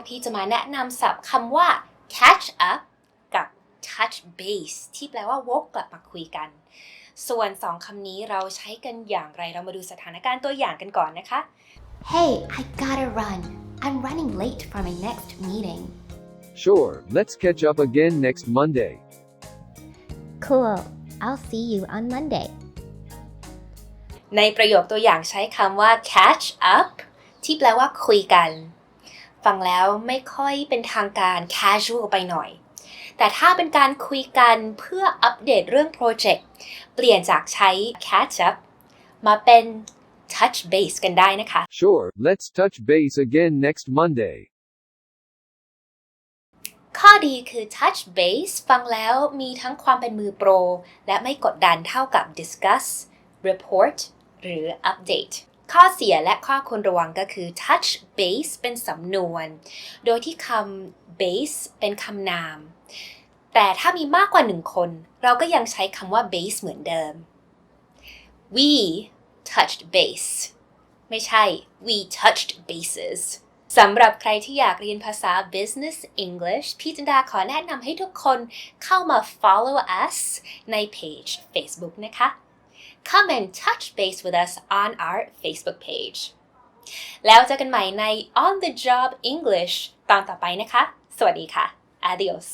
กพี่จะมาแนะนำศัพท์คำว่า catch up กับ touch base ที่แปลว่าวกกลับมาคุยกัน ส่วนสองคำนี้เราใช้กันอย่างไรเรามาดูสถานการณ์ตัวอย่างกันก่อนนะคะ Hey, I gotta run. I'm running late for my next meeting. Sure, let's catch up again next Monday. Cool. I'll see you on Monday. ในประโยคตัวอย่างใช้คำว่า catch up ที่แปลว่าคุยกัน ฟังแล้วไม่ค่อยเป็นทางการ casual ไปหน่อย แต่ถ้าเป็นการคุยกันเพื่ออัปเดตเรื่องโปรเจกต์เปลี่ยนจากใช้ catch up มาเป็น touch base กันได้นะคะ Sure, let's touch base again next Monday. ข้อดีคือ touch base ฟังแล้วมีทั้งความเป็นมือโปร และไม่กดดันเท่ากับ discuss report หรือ update ข้อเสียและข้อควรระวังก็คือ touch base เป็นสำนวน โดยที่คำ base เป็นคำนาม แต่ถ้ามีมากกว่าหนึ่งคน เราก็ยังใช้คำว่า base เหมือนเดิม we touched base ไม่ใช่ we touched bases สำหรับใครที่อยากเรียนภาษา business English พี่จินดาขอแนะนำให้ทุกคนเข้ามา follow us ใน page Facebook นะคะ Come and touch base with us on our Facebook page แล้วเจอกันใหม่ใน On the Job English ตอนต่อไปนะคะ สวัสดีค่ะ Adios